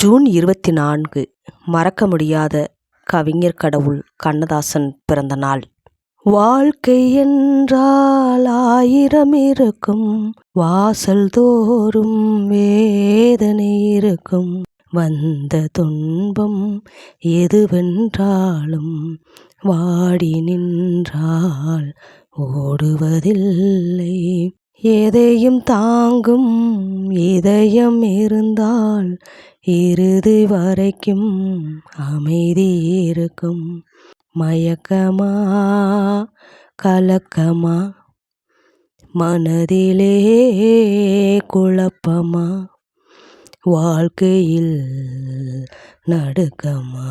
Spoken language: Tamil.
ஜூன் இருபத்தி நான்கு மறக்க முடியாத கவிஞர் கடவுள் கண்ணதாசன் பிறந்த நாள். வாழ்க்கை என்றால் ஆயிரம் இருக்கும் வாசல் தோறும் வேதனை இருக்கும். வந்த துன்பம் எதுவென்றாலும் வாடி நின்றால் ஓடுவதில்லை. எதையும் தாங்கும் இதயம் இருந்தால் இறுதி வரைக்கும் அமைதி இருக்கும். மயக்கமா? கலக்கமா? மனதிலே குழப்பமா? வாழ்க்கையில் நடுக்கமா?